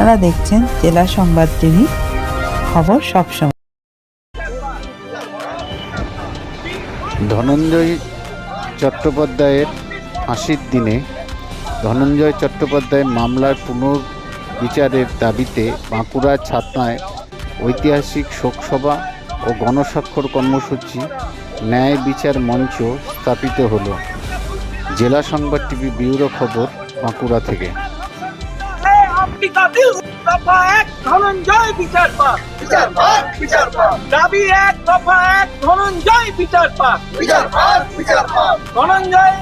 আপনারা দেখছেন জেলা সংবাদ টিভি, খবর সবসময়। ধনঞ্জয় চট্টোপাধ্যায়ের ফাঁসির দিনে ধনঞ্জয় চট্টোপাধ্যায়ের মামলার পুনর্বিচারের দাবিতে বাঁকুড়া ছাতনায় ঐতিহাসিক শোকসভা ও গণস্বাক্ষর কর্মসূচি ন্যায় বিচার মঞ্চ স্থাপিত হলো। জেলা সংবাদ টিভি ব্যুরো খবর বাঁকুড়া থেকে। আপনি কাতিল দফা এক ধনঞ্জয় বিচার পাক। বিচার পাক বিচার পাক। দাবি এক দফা এক ধনঞ্জয় বিচার পাক। বিচার পাক বিচার পাক। ধনঞ্জয়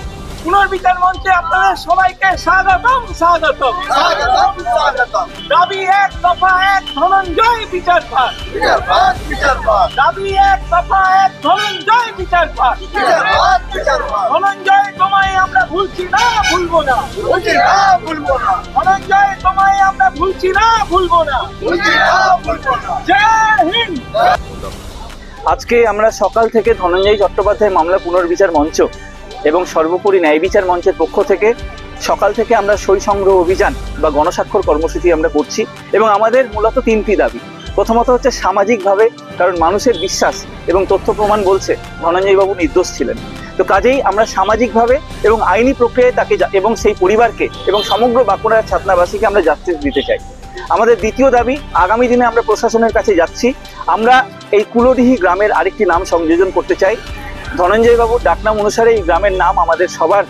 পুনর্বিচার মঞ্চে আপনাদের সবাইকে স্বাগতম স্বাগতম। স্বাগতম স্বাগতম। দাবি এক দফা এক ধনঞ্জয় বিচার পাক। বিচার পাক বিচার পাক। দাবি এক দফা এক ধনঞ্জয় বিচার পাক। বিচার পাক বিচার পাক। ধনঞ্জয় তোমায় ভুলছি না ভুলবো না। বলছি না ভুলবো না। ধনঞ্জয় তোমায় আমরা ভুলছি না ভুলবো না। বলছি না ভুলবো না। জয় হিন্দ! আজকে আমরা সকাল থেকে ধনঞ্জয় চট্টোপাধ্যায় মামলা পুনর্বিচার মঞ্চ এবং সর্বোপরি ন্যায় বিচার মঞ্চের পক্ষ থেকে সকাল থেকে আমরা সই সংগ্রহ অভিযান বা গণস্বাক্ষর কর্মসূচি আমরা করছি এবং আমাদের মূলত তিনটি দাবি। প্রথমত হচ্ছে সামাজিকভাবে কারণ মানুষের বিশ্বাস এবং তথ্য প্রমাণ বলছে ধনঞ্জয়বাবু নির্দোষ ছিলেন। তো কাজেই আমরা সামাজিকভাবে এবং আইনি প্রক্রিয়ায় তাকে এবং সেই পরিবারকে এবং সমগ্র বাঁকুড়ার ছাত্রাবাসীকে আমরা জাস্টিস দিতে চাই। আমাদের দ্বিতীয় দাবি, আগামী দিনে আমরা প্রশাসনের কাছে যাচ্ছি। আমরা এই কুলডিহি গ্রামের আরেকটি নাম সংযোজন করতে চাই। ধনঞ্জয় বাবুর ডাকনাম অনুসারে এই গ্রামের নাম আমাদের সবার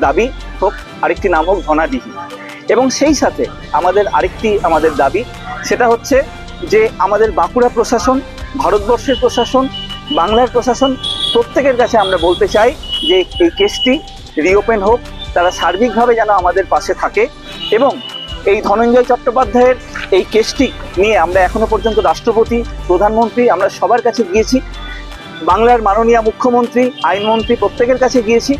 দাবি। হোক, আরেকটি নাম হোক ধনাডিহি। এবং সেই সাথে আমাদের আরেকটি আমাদের দাবি, সেটা হচ্ছে যে আমাদের বাঁকুড়া প্রশাসন, ভারতবর্ষের প্রশাসন, বাংলার প্রশাসন প্রত্যেকের কাছে আমরা বলতে চাই যে এই কেসটি রিওপেন হোক, তারা সার্বিকভাবে যেন আমাদের পাশে থাকে এবং এই ধনঞ্জয় চট্টোপাধ্যায়ের এই কেসটি নিয়ে আমরা এখনও পর্যন্ত রাষ্ট্রপতি, প্রধানমন্ত্রী, আমরা সবার কাছে গিয়েছি, বাংলার মাননীয় মুখ্যমন্ত্রী, আইনমন্ত্রী প্রত্যেকের কাছে গিয়েছি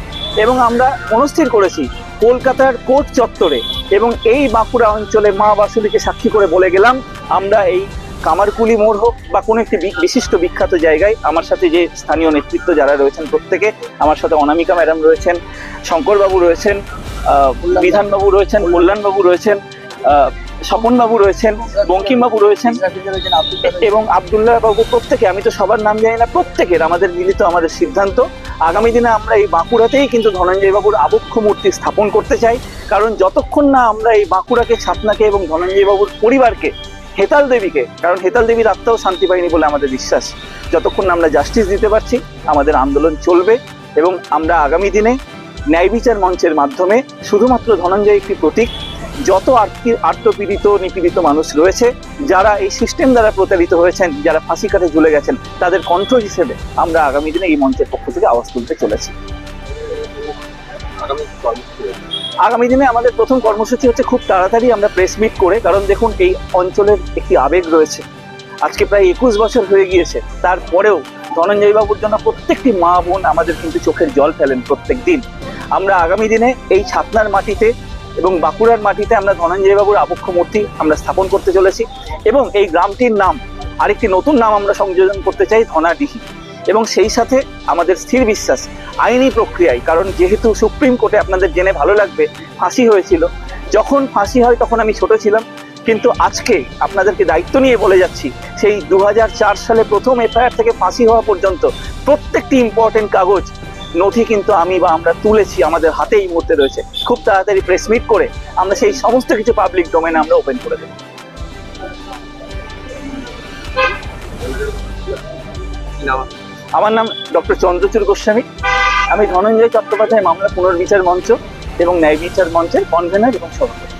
এবং আমরা মনস্থির করেছি কলকাতার কোর্ট চত্বরে এবং এই বাঁকুড়া অঞ্চলে মা বাসুলিকে সাক্ষী করে বলে গেলাম, আমরা এই কামারকুলি মোড় হোক বা কোনো একটি বিশিষ্ট বিখ্যাত জায়গায়, আমার সাথে যে স্থানীয় নেতৃত্ব যারা রয়েছেন প্রত্যেকে, আমার সাথে অনামিকা ম্যাডাম রয়েছেন, শঙ্করবাবু রয়েছেন বিধানবাবু রয়েছেন, কল্যাণবাবু রয়েছেন স্বপনবাবু রয়েছেন, বঙ্কিমবাবু রয়েছেন, এবং আবদুল্লাহ বাবু প্রত্যেকে, আমি তো সবার নাম জানি না, প্রত্যেকের আমাদের মিলিত আমাদের সিদ্ধান্ত। আগামী দিনে আমরা এই বাঁকুড়াতেই কিন্তু ধনঞ্জয় বাবুর আবক্ষ মূর্তি স্থাপন করতে চাই, কারণ যতক্ষণ না আমরা এই বাঁকুড়াকে, ছাতনাকে এবং ধনঞ্জয় বাবুর পরিবারকে হেতাল দেবীকে, কারণ হেতাল দেবীর আত্মাও শান্তি পায়নি বলে আমাদের বিশ্বাস। যতক্ষণ আমরা জাস্টিস দিতে পারছি, আমাদের আন্দোলন চলবে এবং আমরা আগামী দিনে ন্যায় বিচার মঞ্চের মাধ্যমে শুধুমাত্র ধনঞ্জয় একটি প্রতীক, যত আর্তপীড়িত, নিপীড়িত মানুষ রয়েছে, যারা এই সিস্টেম দ্বারা প্রতারিত হয়েছেন, যারা ফাঁসি কাঠে ঝুলে গেছেন, তাদের কণ্ঠ হিসেবে আমরা আগামী দিনে এই মঞ্চের পক্ষ থেকে আওয়াজ তুলতে চলেছি। আগামী দিনে আমাদের প্রথম কর্মসূচি হচ্ছে খুব তাড়াতাড়ি আমরা প্রেস মিট করে, কারণ দেখুন এই অঞ্চলের একটি আবেগ রয়েছে। আজকে প্রায় একুশ বছর হয়ে গিয়েছে, তারপরেও ধনঞ্জয় বাবুর জন্য প্রত্যেকটি মা বোন আমাদের কিন্তু চোখের জল ফেলেন প্রত্যেক দিন আমরা আগামী দিনে এই ছাতনার মাটিতে এবং বাঁকুড়ার মাটিতে আমরা ধনঞ্জয় বাবুর আবক্ষ মূর্তি আমরা স্থাপন করতে চলেছি এবং এই গ্রামটির নাম, আরেকটি নতুন নাম আমরা সংযোজন করতে চাই ধনাডিহি। এবং সেই সাথে আমাদের স্থির বিশ্বাস, আইনি প্রক্রিয়ায়, কারণ যেহেতু সুপ্রিম কোর্টে আপনাদের জেনে ভালো লাগবে, ফাঁসি হয়েছিল। যখন ফাঁসি হয় তখন আমি ছোট ছিলাম, কিন্তু আজকে আপনাদেরকে দায়িত্ব নিয়ে বলে যাচ্ছি, সেই দু হাজার চার সালে প্রথম এফআইআর থেকে ফাঁসি হওয়া পর্যন্ত প্রত্যেকটি ইম্পর্টেন্ট কাগজ, নথি কিন্তু আমি বা আমরা তুলেছি আমাদের হাতে এই মুহূর্তে রয়েছে। খুব তাড়াতাড়ি প্রেস মিট করে আমরা সেই সমস্ত কিছু পাবলিক ডোমেনে আমরা ওপেন করে দেবো। আমার নাম ডক্টর চন্দ্রচূড় গোস্বামী। আমি ধনঞ্জয় চট্টোপাধ্যায় মামলা পুনর্বিচার মঞ্চ এবং ন্যায় বিচার মঞ্চের কনভেনার এবং সভাপতি।